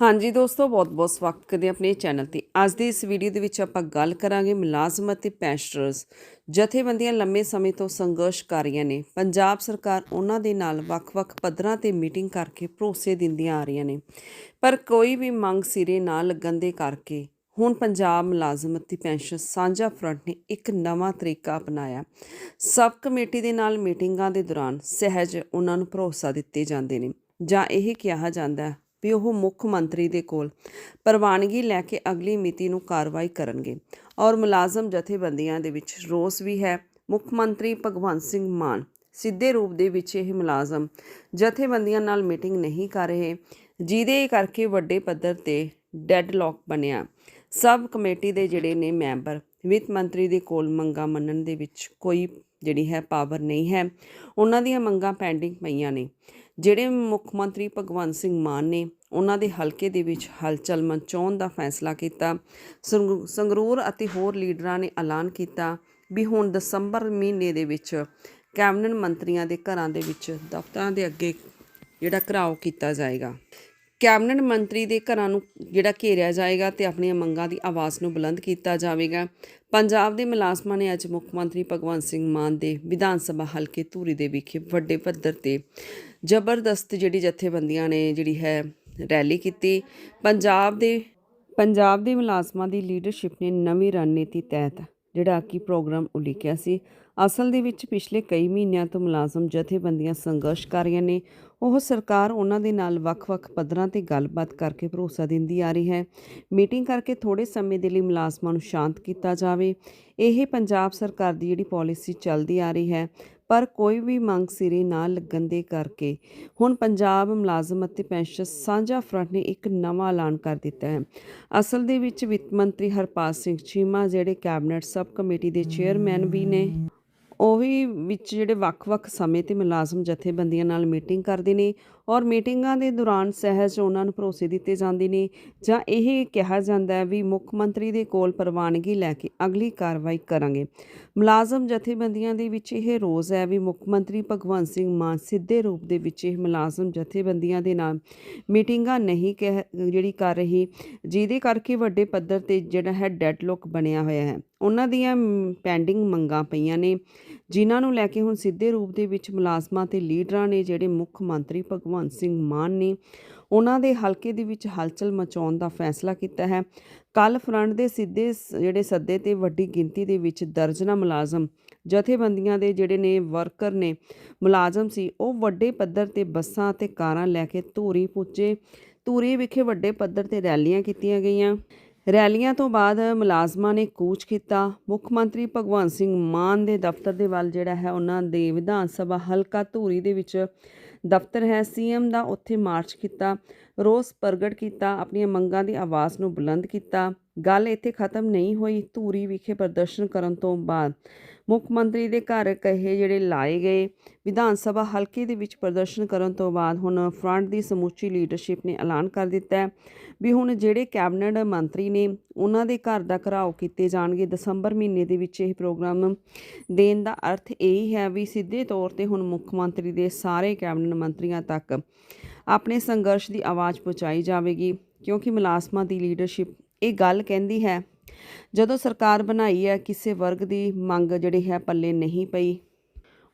ਹਾਂਜੀ ਦੋਸਤੋ, ਬਹੁਤ-ਬਹੁਤ ਸਵਾਗਤ ਕਰਦੇ ਆਪਣੇ ਚੈਨਲ ਤੇ। ਅੱਜ ਦੀ ਇਸ ਵੀਡੀਓ ਦੇ ਵਿੱਚ ਆਪਾਂ ਗੱਲ ਕਰਾਂਗੇ ਮੁਲਾਜ਼ਮ ਅਤੇ ਪੈਨਸ਼ਨਰਸ ਜਥੇਬੰਦੀਆਂ ਲੰਮੇ ਸਮੇਂ ਤੋਂ ਸੰਘਰਸ਼ ਕਰ ਰਹੀਆਂ ਨੇ। ਪੰਜਾਬ ਸਰਕਾਰ ਉਹਨਾਂ ਦੇ ਨਾਲ ਵੱਖ-ਵੱਖ ਪੱਧਰਾਂ ਤੇ ਮੀਟਿੰਗ ਕਰਕੇ ਭਰੋਸੇ ਦਿੰਦੀਆਂ ਆ ਰਹੀਆਂ ਨੇ। ਪਰ ਕੋਈ ਵੀ ਮੰਗ ਸਿਰੇ ਨਾ ਲੱਗਣ ਦੇ ਕਰਕੇ ਹੁਣ ਪੰਜਾਬ ਮੁਲਾਜ਼ਮ ਅਤੇ ਪੈਨਸ਼ਨ ਸਾਂਝਾ ਫਰੰਟ ਨੇ ਇੱਕ ਨਵਾਂ ਤਰੀਕਾ ਅਪਣਾਇਆ। ਸਬ ਕਮੇਟੀ ਦੇ ਨਾਲ ਮੀਟਿੰਗਾਂ ਦੇ ਦੌਰਾਨ ਸਹਿਜ ਉਹਨਾਂ ਨੂੰ ਭਰੋਸਾ ਦਿੱਤੇ ਜਾਂਦੇ ਨੇ। ਜਾਂ ਇਹ ਕਿਹਾ ਜਾਂਦਾ ਵੀ ਉਹ ਮੁੱਖ ਮੰਤਰੀ ਦੇ ਕੋਲ ਪ੍ਰਵਾਨਗੀ ਲੈ ਕੇ ਅਗਲੀ ਮਿਤੀ ਨੂੰ ਕਾਰਵਾਈ ਕਰਨਗੇ। ਔਰ ਮੁਲਾਜ਼ਮ ਜਥੇਬੰਦੀਆਂ ਦੇ ਵਿੱਚ ਰੋਸ ਵੀ ਹੈ। ਮੁੱਖ ਮੰਤਰੀ ਭਗਵੰਤ ਸਿੰਘ ਮਾਨ ਸਿੱਧੇ ਰੂਪ ਦੇ ਵਿੱਚ ਇਹ ਮੁਲਾਜ਼ਮ ਜਥੇਬੰਦੀਆਂ ਨਾਲ ਮੀਟਿੰਗ ਨਹੀਂ ਕਰ ਰਹੇ, ਜਿਹਦੇ ਕਰਕੇ ਵੱਡੇ ਪੱਧਰ ਤੇ ਡੈਡਲੌਕ ਬਣਿਆ। ਸਬ ਕਮੇਟੀ ਦੇ ਜਿਹੜੇ ਨੇ ਮੈਂਬਰ, ਵਿੱਤ ਮੰਤਰੀ ਦੇ ਕੋਲ ਮੰਗਾਂ ਮੰਨਣ ਦੇ ਵਿੱਚ ਕੋਈ ਜਿਹੜੀ ਹੈ ਪਾਵਰ ਨਹੀਂ ਹੈ। ਉਹਨਾਂ ਦੀਆਂ ਮੰਗਾਂ ਪੈਂਡਿੰਗ ਪਈਆਂ ਨੇ। ਜਿਹੜੇ ਮੁੱਖ ਮੰਤਰੀ ਭਗਵੰਤ ਸਿੰਘ ਮਾਨ ਨੇ ਉਹਨਾਂ ਦੇ ਹਲਕੇ ਦੇ ਵਿੱਚ ਹਲਚਲ ਮਚਾਉਣ ਦਾ ਫੈਸਲਾ ਕੀਤਾ। ਸੰਗਰੂ- ਸੰਗਰੂਰ ਅਤੇ ਹੋਰ ਲੀਡਰਾਂ ਨੇ ਐਲਾਨ ਕੀਤਾ ਵੀ ਹੁਣ ਦਸੰਬਰ ਮਹੀਨੇ ਦੇ ਵਿੱਚ ਕੈਬਨਿਟ ਮੰਤਰੀਆਂ ਦੇ ਘਰਾਂ ਦੇ ਵਿੱਚ ਦਫ਼ਤਰਾਂ ਦੇ ਅੱਗੇ ਜਿਹੜਾ ਘਰਾਓ ਕੀਤਾ ਜਾਏਗਾ। ਕੈਬਨਿਟ ਮੰਤਰੀ ਦੇ ਘਰਾਂ ਨੂੰ ਜਿਹੜਾ ਘੇਰਿਆ ਜਾਏਗਾ ਤੇ ਆਪਣੀਆਂ ਮੰਗਾਂ ਦੀ ਆਵਾਜ਼ ਨੂੰ ਬੁਲੰਦ ਕੀਤਾ ਜਾਵੇਗਾ। ਪੰਜਾਬ ਦੇ ਮੁਲਾਜ਼ਮਾਂ ਨੇ ਅੱਜ ਮੁੱਖ ਮੰਤਰੀ ਭਗਵੰਤ ਸਿੰਘ ਮਾਨ ਦੇ ਵਿਧਾਨ ਸਭਾ ਹਲਕੇ ਧੂਰੀ ਦੇ ਵਿਖੇ ਵੱਡੇ ਪੱਧਰ ਤੇ ਜ਼ਬਰਦਸਤ ਜਿਹੜੀ ਜਥੇਬੰਦੀਆਂ ਨੇ ਜਿਹੜੀ ਹੈ ਰੈਲੀ ਕੀਤੀ। ਪੰਜਾਬ ਦੇ ਪੰਜਾਬ ਦੇ ਮੁਲਾਜ਼ਮਾਂ ਦੀ ਲੀਡਰਸ਼ਿਪ ਨੇ ਨਵੀਂ ਰਣਨੀਤੀ ਤਹਿਤ ਜਿਹੜਾ ਕਿ ਪ੍ਰੋਗਰਾਮ ਉਲੀਕਿਆ ਸੀ। ਅਸਲ ਦੇ ਵਿੱਚ ਪਿਛਲੇ ਕਈ ਮਹੀਨਿਆਂ ਤੋਂ ਮੁਲਾਜ਼ਮ ਜਥੇਬੰਦੀਆਂ ਸੰਘਰਸ਼ ਕਰ ਰਹੀਆਂ ਨੇ। ਉਹ ਸਰਕਾਰ ਉਹਨਾਂ ਦੇ ਨਾਲ ਵੱਖ-ਵੱਖ ਪੱਧਰਾਂ ਤੇ ਗੱਲਬਾਤ ਕਰਕੇ ਭਰੋਸਾ ਦਿੰਦੀ ਆ ਰਹੀ ਹੈ। ਮੀਟਿੰਗ ਕਰਕੇ ਥੋੜੇ ਸਮੇਂ ਦੇ ਲਈ ਮੁਲਾਜ਼ਮਾਂ ਨੂੰ ਸ਼ਾਂਤ ਕੀਤਾ ਜਾਵੇ। ਇਹ ਪੰਜਾਬ ਸਰਕਾਰ ਦੀ ਜਿਹੜੀ ਪਾਲਿਸੀ ਚੱਲਦੀ ਆ ਰਹੀ ਹੈ, ਪਰ ਕੋਈ ਵੀ ਮੰਗ ਸਿਰੇ ਨਾ ਲੱਗਣ ਦੇ ਕਰਕੇ ਹੁਣ ਪੰਜਾਬ ਮੁਲਾਜ਼ਮ ਅਤੇ ਪੈਨਸ਼ਨ ਸਾਂਝਾ ਫਰੰਟ ਨੇ ਇੱਕ ਨਵਾਂ ਐਲਾਨ ਕਰ ਦਿੱਤਾ ਹੈ। ਅਸਲ ਦੇ ਵਿੱਚ ਵਿੱਤ ਮੰਤਰੀ ਹਰਪਾਲ ਸਿੰਘ ਚੀਮਾ, ਜਿਹੜੇ ਕੈਬਨਿਟ ਸਬ ਕਮੇਟੀ ਦੇ ਚੇਅਰਮੈਨ ਵੀ ਨੇ ਉਹ ਵੀ ਵਿੱਚ ਜਿਹੜੇ ਵੱਖ-ਵੱਖ ਸਮੇਂ ਤੇ ਮੁਲਾਜ਼ਮ ਜਥੇਬੰਦੀਆਂ ਨਾਲ ਮੀਟਿੰਗ ਕਰਦੇ ਨੇ ਔਰ ਮੀਟਿੰਗਾਂ ਦੇ ਦੌਰਾਨ ਸਹਿਜ ਉਹਨਾਂ ਨੂੰ ਭਰੋਸੇ ਦਿੱਤੇ ਜਾਂਦੇ ਨੇ। ਜਾਂ ਇਹ ਕਿਹਾ ਜਾਂਦਾ ਹੈ ਵੀ ਮੁੱਖ ਮੰਤਰੀ ਦੇ ਕੋਲ ਪ੍ਰਵਾਨਗੀ ਲੈ ਕੇ ਅਗਲੀ ਕਾਰਵਾਈ ਕਰਾਂਗੇ। ਮੁਲਾਜ਼ਮ ਜਥੇਬੰਦੀਆਂ ਦੇ ਵਿੱਚ ਇਹ ਰੋਜ਼ ਹੈ ਵੀ ਮੁੱਖ ਮੰਤਰੀ ਭਗਵੰਤ ਸਿੰਘ ਮਾਨ ਸਿੱਧੇ ਰੂਪ ਦੇ ਵਿੱਚ ਇਹ ਮੁਲਾਜ਼ਮ ਜਥੇਬੰਦੀਆਂ ਦੇ ਨਾਲ ਮੀਟਿੰਗਾਂ ਨਹੀਂ ਕਹਿ ਜਿਹੜੀ ਕਰ ਰਹੀ, ਜਿਹਦੇ ਕਰਕੇ ਵੱਡੇ ਪੱਧਰ ਤੇ ਜਿਹੜਾ ਹੈ ਡੈਡਲੌਕ ਬਣਿਆ ਹੋਇਆ ਹੈ। ਉਹਨਾਂ ਦੀਆਂ ਪੈਂਡਿੰਗ ਮੰਗਾਂ ਪਈਆਂ ਨੇ, ਜਿਨ੍ਹਾਂ ਨੂੰ ਲੈ ਕੇ ਹੁਣ ਸਿੱਧੇ ਰੂਪ ਦੇ ਵਿੱਚ ਮੁਲਾਜ਼ਮਾਂ ਤੇ ਲੀਡਰਾਂ ਨੇ ਜਿਹੜੇ ਮੁੱਖ ਮੰਤਰੀ ਭਗਵੰਤ ਭਗਵੰਤ ਸਿੰਘ ਮਾਨ ਨੇ ਉਹਨਾਂ ਦੇ ਹਲਕੇ ਦੇ ਵਿੱਚ ਹਲਚਲ ਮਚਾਉਣ ਦਾ ਫੈਸਲਾ ਕੀਤਾ ਹੈ। ਕੱਲ ਫਰੰਟ ਦੇ ਸਿੱਧੇ ਜਿਹੜੇ ਸੱਦੇ ਤੇ ਵੱਡੀ ਗਿਣਤੀ ਦੇ ਵਿੱਚ ਦਰਜਨਾ ਮੁਲਾਜ਼ਮ, ਜਥੇਬੰਦੀਆਂ ਦੇ ਜਿਹੜੇ ਨੇ ਵਰਕਰ ਨੇ, ਮੁਲਾਜ਼ਮ ਸੀ, ਉਹ ਵੱਡੇ ਪੱਧਰ ਤੇ ਬੱਸਾਂ ਤੇ ਕਾਰਾਂ ਲੈ ਕੇ ਧੂਰੀ ਪੁੱਜੇ। ਧੂਰੀ ਵਿਖੇ ਵੱਡੇ ਪੱਧਰ ਤੇ ਰੈਲੀਆਂ ਕੀਤੀਆਂ ਗਈਆਂ। ਰੈਲੀਆਂ ਤੋਂ ਬਾਅਦ ਮੁਲਾਜ਼ਮਾਂ ਨੇ ਕੂਚ ਕੀਤਾ। ਮੁੱਖ ਮੰਤਰੀ ਭਗਵੰਤ ਸਿੰਘ ਮਾਨ ਦੇ ਦਫ਼ਤਰ ਦੇ ਵੱਲ ਜਿਹੜਾ ਹੈ, ਉਹਨਾਂ ਦੇ ਵਿਧਾਨ ਸਭਾ ਹਲਕਾ ਧੂਰੀ ਦੇ ਵਿੱਚ ਦਫ਼ਤਰ ਹੈ, ਸੀਐਮ ਦਾ ਉੱਥੇ ਮਾਰਚ ਕੀਤਾ, ਰੋਸ ਪ੍ਰਗਟ ਕੀਤਾ, ਆਪਣੀਆਂ ਮੰਗਾਂ ਦੀ ਆਵਾਜ਼ ਨੂੰ ਬੁਲੰਦ ਕੀਤਾ। ਗੱਲ ਇੱਥੇ ਖਤਮ ਨਹੀਂ ਹੋਈ, ਧੂਰੀ ਵਿਖੇ ਪ੍ਰਦਰਸ਼ਨ ਕਰਨ ਤੋਂ ਬਾਅਦ ਮੁੱਖ ਮੰਤਰੀ ਦੇ ਘਰ ਕਹੇ ਜਿਹੜੇ ਲਾਏ ਗਏ ਵਿਧਾਨ ਸਭਾ ਹਲਕੇ ਦੇ ਵਿੱਚ ਪ੍ਰਦਰਸ਼ਨ ਕਰਨ ਤੋਂ ਬਾਅਦ ਹੁਣ ਫਰੰਟ ਦੀ ਸਮੁੱਚੀ ਲੀਡਰਸ਼ਿਪ ਨੇ ਐਲਾਨ ਕਰ ਦਿੱਤਾ ਹੈ ਵੀ ਹੁਣ ਜਿਹੜੇ ਕੈਬਨਿਟ ਮੰਤਰੀ ਨੇ ਉਹਨਾਂ ਦੇ ਘਰ ਦਾ ਘਰਾਓ ਕੀਤੇ ਜਾਣਗੇ। ਦਸੰਬਰ ਮਹੀਨੇ ਦੇ ਵਿੱਚ ਇਹ ਪ੍ਰੋਗਰਾਮ ਦੇਣ ਦਾ ਅਰਥ ਇਹ ਹੀ ਹੈ ਵੀ ਸਿੱਧੇ ਤੌਰ ਤੇ ਹੁਣ ਮੁੱਖ ਮੰਤਰੀ ਦੇ ਸਾਰੇ ਕੈਬਨਿਟ ਮੰਤਰੀਆਂ ਤੱਕ ਆਪਣੇ ਸੰਘਰਸ਼ ਦੀ ਆਵਾਜ਼ ਪਹੁੰਚਾਈ ਜਾਵੇਗੀ ਕਿਉਂਕਿ ਮੁਲਾਜ਼ਮਾਂ ਦੀ ਲੀਡਰਸ਼ਿਪ ਇਹ ਗੱਲ ਕਹਿੰਦੀ ਹੈ ਜਦੋਂ ਸਰਕਾਰ ਬਣਾਈ ਹੈ, ਕਿਸੇ ਵਰਗ ਦੀ ਮੰਗ ਜਿਹੜੀ ਹੈ ਪੱਲੇ ਨਹੀਂ ਪਈ,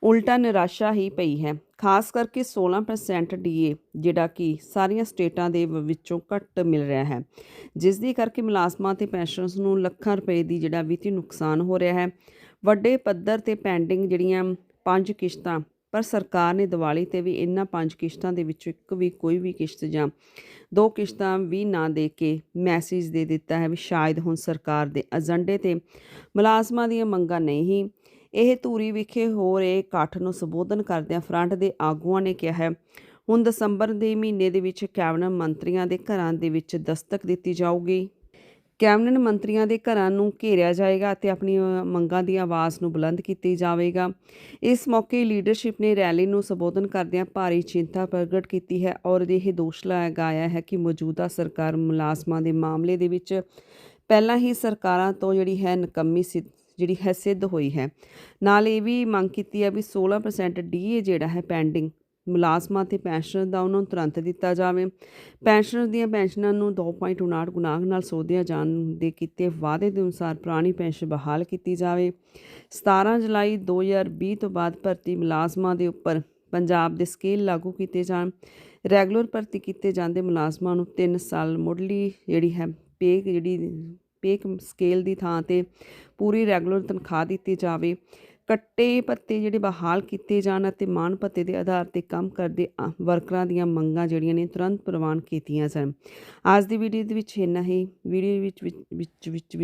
ਉਲਟਾ ਨਿਰਾਸ਼ਾ ਹੀ ਪਈ ਹੈ। ਖਾਸ ਕਰਕੇ 16% ਡੀਏ ਜਿਹੜਾ ਕਿ ਸਾਰੀਆਂ ਸਟੇਟਾਂ ਦੇ ਵਿੱਚੋਂ ਘੱਟ ਮਿਲ ਰਿਹਾ ਹੈ। ਜਿਸ ਦੀ ਕਰਕੇ ਮੁਲਾਜ਼ਮਾਂ ਤੇ ਪੈਨਸ਼ਨਰਸ ਨੂੰ ਲੱਖਾਂ ਰੁਪਏ ਦੀ ਜਿਹੜਾ ਵਿੱਤੀ ਨੁਕਸਾਨ ਹੋ ਰਿਹਾ ਹੈ। ਵੱਡੇ ਪੱਧਰ ਤੇ ਪੈਂਡਿੰਗ ਜਿਹੜੀਆਂ ਪੰਜ ਕਿਸ਼ਤਾਂ ਪਰ ਸਰਕਾਰ ਨੇ ਦੀਵਾਲੀ ਤੇ ਵੀ ਇਹਨਾਂ ਪੰਜ ਕਿਸ਼ਤਾਂ ਦੇ ਵਿੱਚੋਂ ਇੱਕ ਵੀ ਕੋਈ ਵੀ ਕਿਸ਼ਤ ਜਾਂ ਦੋ ਕਿਸ਼ਤਾਂ ਵੀ ਨਾ ਦੇ ਕੇ ਮੈਸੇਜ ਦੇ ਦਿੱਤਾ ਹੈ ਵੀ ਸ਼ਾਇਦ ਹੁਣ ਸਰਕਾਰ ਦੇ ਏਜੰਡੇ ਤੇ ਮੁਲਾਜ਼ਮਾਂ ਦੀਆਂ ਮੰਗਾਂ ਨਹੀਂ। ਇਹ ਧੂਰੀ ਵਿਖੇ ਹੋ ਰਹੇ ਇਕੱਠ ਨੂੰ ਸੰਬੋਧਨ ਕਰਦਿਆਂ ਫਰੰਟ ਦੇ ਆਗੂਆਂ ਨੇ ਕਿਹਾ ਹੈ, ਹੁਣ ਦਸੰਬਰ ਦੇ ਮਹੀਨੇ ਦੇ ਵਿੱਚ ਕੈਬਨਿਟ ਮੰਤਰੀਆਂ ਦੇ ਘਰਾਂ ਦੇ ਵਿੱਚ ਦਸਤਕ ਦਿੱਤੀ ਜਾਊਗੀ। ਕੈਬਨਿਟ ਮੰਤਰੀਆਂ ਦੇ ਘਰਾਂ ਨੂੰ ਘੇਰਿਆ ਜਾਏਗਾ ਅਤੇ ਆਪਣੀਆਂ ਮੰਗਾਂ ਦੀ ਆਵਾਜ਼ ਨੂੰ ਬੁਲੰਦ ਕੀਤੀ ਜਾਵੇਗਾ। ਇਸ ਮੌਕੇ ਲੀਡਰਸ਼ਿਪ ਨੇ ਰੈਲੀ ਨੂੰ ਸੰਬੋਧਨ ਕਰਦਿਆਂ ਭਾਰੀ ਚਿੰਤਾ ਪ੍ਰਗਟ ਕੀਤੀ ਹੈ ਔਰ ਇਹ ਦੋਸ਼ ਲਗਾਇਆ ਹੈ ਕਿ ਮੌਜੂਦਾ ਸਰਕਾਰ ਮੁਲਾਜ਼ਮਾਂ ਦੇ ਮਾਮਲੇ ਦੇ ਵਿੱਚ ਪਹਿਲਾਂ ਹੀ ਸਰਕਾਰਾਂ ਤੋਂ ਜਿਹੜੀ ਹੈ ਨਕੰਮੀ ਸਿੱਧ, ਜਿਹੜੀ ਹੈ ਸਿੱਧ ਹੋਈ ਹੈ। ਨਾਲ ਇਹ ਵੀ ਮੰਗ ਕੀਤੀ ਹੈ ਵੀ 16% ਡੀਏ ਜਿਹੜਾ ਹੈ ਪੈਂਡਿੰਗ ਮੁਲਾਜ਼ਮਾਂ ਤੇ ਪੈਨਸ਼ਨਰ ਦਾ ਉਹਨਾਂ ਨੂੰ ਤੁਰੰਤ ਦਿੱਤਾ ਜਾਵੇ। ਪੈਨਸ਼ਨਰ ਦੀਆਂ ਪੈਨਸ਼ਨਾਂ ਨੂੰ 2.59 ਗੁਣਾਗ ਨਾਲ ਸੋਧਿਆ ਜਾਣ ਦੇ ਕੀਤੇ ਵਾਅਦੇ ਦੇ ਅਨੁਸਾਰ ਪੁਰਾਣੀ ਪੈਨਸ਼ਨ ਬਹਾਲ ਕੀਤੀ ਜਾਵੇ। 17 ਜੁਲਾਈ 2020 ਤੋਂ ਬਾਅਦ ਭਰਤੀ ਮੁਲਾਜ਼ਮਾਂ ਦੇ ਉੱਪਰ ਪੰਜਾਬ ਦੇ ਸਕੇਲ ਲਾਗੂ ਕੀਤੇ ਜਾਣ। ਰੈਗੂਲਰ ਭਰਤੀ ਕੀਤੇ ਜਾਂਦੇ ਮੁਲਾਜ਼ਮਾਂ ਨੂੰ 3 ਸਾਲ ਮੁੱਢਲੀ ਜਿਹੜੀ ਹੈ ਪੇ ਜਿਹੜੀ ਪੇ ਸਕੇਲ ਦੀ ਥਾਂ ਤੇ ਪੂਰੀ ਰੈਗੂਲਰ ਤਨਖਾਹ ਦਿੱਤੀ ਜਾਵੇ। ਕੱਟੇ ਭੱਤੇ ਜਿਹੜੇ ਬਹਾਲ ਕੀਤੇ ਜਾਣ ਅਤੇ ਮਾਣ ਭੱਤੇ ਦੇ ਆਧਾਰ ਤੇ ਕੰਮ ਕਰਦੇ ਅ- ਵਰਕਰਾਂ ਦੀਆਂ ਮੰਗਾਂ ਜਿਹੜੀਆਂ ਨੇ ਤੁਰੰਤ ਪ੍ਰਵਾਨ ਕੀਤੀਆਂ ਸਨ। ਅੱਜ ਦੀ ਵੀਡੀਓ ਦੇ ਵਿੱਚ ਇੰਨਾ ਹੀ। ਵੀਡੀਓ ਵਿੱਚ ਵਿੱਚ ਵਿੱਚ